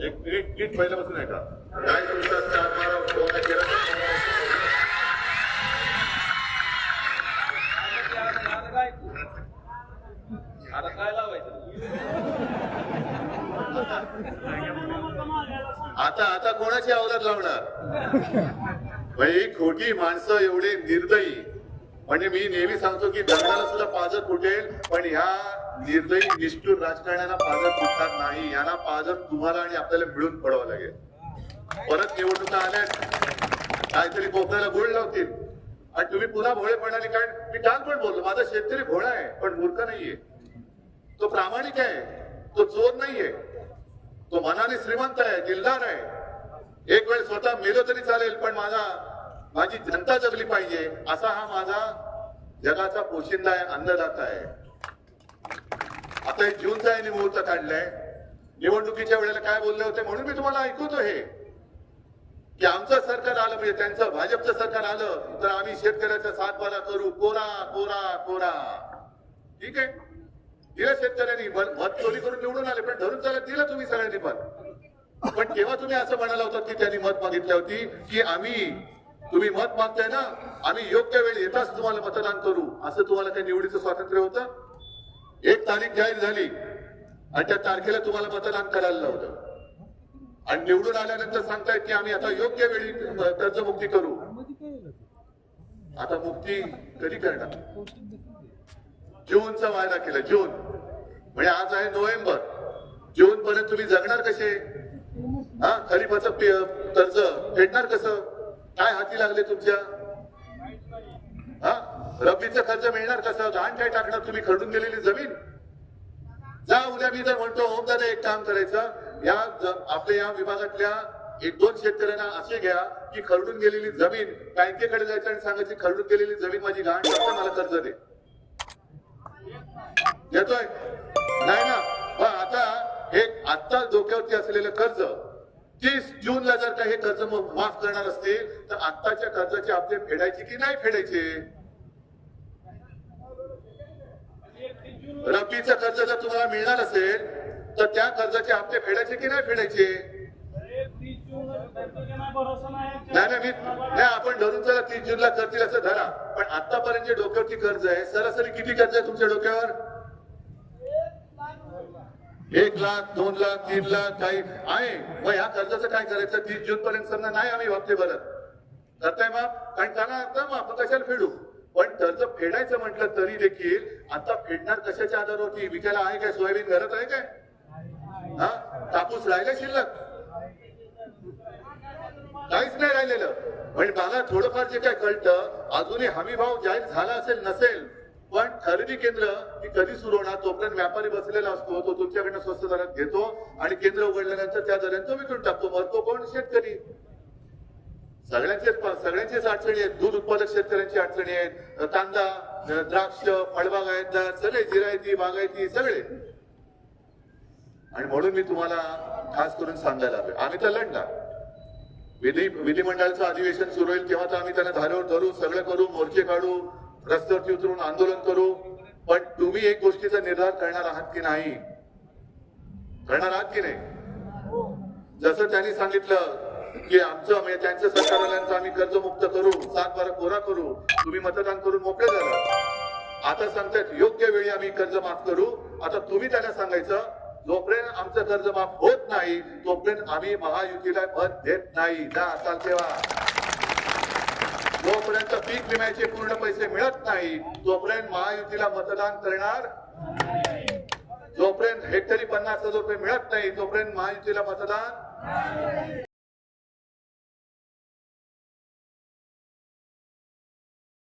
एक एक किट पहिल्यापासून आहे का काय तुमचा चार बारा कोणा केला आता काय लावायचं आता आता कोणाची अवलाद लावणार? भाई खोटी माणसं एवढे निर्दयी. म्हणजे मी नेहमी सांगतो की धर्माला सुद्धा पाजर फुटेल पण ह्या निर्दयी निष्ठूर राजकारण्याला पाजर फुटणार नाही. यांना पाजर तुम्हाला आणि आपल्याला मिळून पडावं लागेल. परत निवडणुका आल्या काहीतरी कोकणाला गोळ लावतील. आणि तुम्ही पुन्हा भोळेपणाने कारण मी काल पण बोललो माझा शेतकरी भोळा आहे पण मूर्ख नाहीये. तो प्रामाणिक आहे तो चोर नाहीये. तो मनाने श्रीमंत आहे दिलदार आहे. एक वेळ स्वतः मेलो तरी चालेल पण माझा माझी जनता जगली पाहिजे असा हा माझा जगाचा पोशिंदा आहे अन्नदाता आहे. आता एक जूनचा यांनी मुहूर्त काढलाय. निवडणुकीच्या वेळेला काय बोलले होते म्हणून मी तुम्हाला ऐकवतो हे. की आमचं सरकार आलं म्हणजे त्यांचं भाजपचं सरकार आलं तर आम्ही शेतकऱ्याचा सातबारा करू. कोरा कोरा कोरा. ठीक आहे? दिलं शेतकऱ्यांनी मत मत चोरी करून निवडून आले पण धरून चालत दिलं तुम्ही सगळ्यांनी पण. पण तेव्हा तुम्ही असं म्हणाला होता की त्यांनी मत मागितली होती की आम्ही तुम्ही मत मागताय ना आम्ही योग्य वेळ येताच तुम्हाला मतदान करू. असं तुम्हाला काही निवडीचं स्वातंत्र्य होतं? एक तारीख जाहीर झाली आणि त्या तारखेला तुम्हाला मतदान करायला लावलं. आणि निवडून आल्यानंतर सांगतायत की आम्ही आता योग्य वेळी कर्जमुक्ती करू. आता मुक्ती कधी करणार? जूनचा वायदा केला जून. म्हणजे आज आहे नोव्हेंबर. जून पर्यंत तुम्ही जगणार कसे? हा खरीपाचं कर्ज फेडणार कसं? काय हाती लागले तुमच्या? हा? रबीचा खर्च मिळणार कसं? घाण काय टाकणार तुम्ही? खरडून गेलेली जमीन? जा उद्या मी जर म्हणतो ओम दादा एक काम करायचं. या आपल्या या विभागातल्या एक दोन शेतकऱ्यांना असे घ्या की खरडून गेलेली जमीन बँकेकडे जायचं आणि सांगायची खरडून गेलेली जमीन माझी घाण टाकते मला कर्ज दे. येतोय? नाही ना? आता हे आत्ता डोक्यावरती असलेलं कर्ज तीस जूनला जर का हे कर्ज माफ करणार असतील तर आत्ताच्या कर्जाचे हप्ते फेडायचे की नाही फेडायचे? रब्बीचं कर्ज जर तुम्हाला मिळणार असेल तर त्या कर्जाचे हप्ते फेडायचे की नाही फेडायचे? नाही नाही नाही आपण धरून चला तीस जूनला करतील असं धरा. पण आतापर्यंत जे डोक्यावरती कर्ज आहे सरासरी किती कर्ज आहे तुमच्या डोक्यावर? एक लाख दोन लाख तीन लाख काही आहे. मग ह्या कर्जाचं काय करायचं? तीस जून पर्यंत समजा नाही आम्ही हप्ते भरत. करताय मग कारण त्यांना आता मग आपण कशाला फेडू? पण कर्ज फेडायचं म्हटलं तरी देखील आता फेडणार कशाच्या आधारावरती? विकायला आहे काय? सोयाबीन घरात आहे काय? हा? कापूस राहिला शिल्लक? काहीच नाही राहिलेलं. म्हणजे मला थोडंफार जे काय कळतं अजूनही हमी भाव जाहीर झाला असेल नसेल पण खरेदी केंद्र मी कधी सुरू होणार? तोपर्यंत व्यापारी बसलेला असतो तो तुमच्याकडनं स्वस्त दरात घेतो आणि केंद्र उघडल्यानंतर त्या दरात तो विकून टाकतो. मरतो कोण? शेतकरी. सगळ्यांचे सगळ्यांचीच अडचणी आहेत. दूध उत्पादक शेतकऱ्यांची अडचणी आहेत. कांदा द्राक्ष फळबागायतदार सगळे जिरायती बागायती सगळे. आणि म्हणून मी तुम्हाला खास करून सांगायला हवे. आम्ही तर लढणार. विधी विधिमंडळाचं अधिवेशन सुरू होईल तेव्हा तर आम्ही त्यांना धारेवर धरू सगळं करू मोर्चे काढू रस्त्यावरती उतरून आंदोलन करू पण तुम्ही एक गोष्टीचा निर्धार करणार आहात की नाही? करणार आहात की नाही? जसं त्यांनी सांगितलं की आमचं म्हणजे त्यांचं सरकार आल्यानंतर आम्ही कर्जमुक्त करू सात बारा कोरा करू तुम्ही मतदान करून मोकळे झालं. आता सांगतायत योग्य वेळी आम्ही कर्ज माफ करू. आता तुम्ही त्यांना सांगायचं जोपर्यंत आमचं कर्ज माफ होत नाही तोपर्यंत आम्ही महायुतीला मत देत नाही. जा असाल तेव्हा जोपर्यंत पीक विम्याचे पूर्ण पैसे मिळत नाही तोपर्यंत महायुतीला मतदान करणार जोपर्यंत हेक्टरी पन्नास हजार रुपये मिळत नाही तोपर्यंत महायुतीला मतदान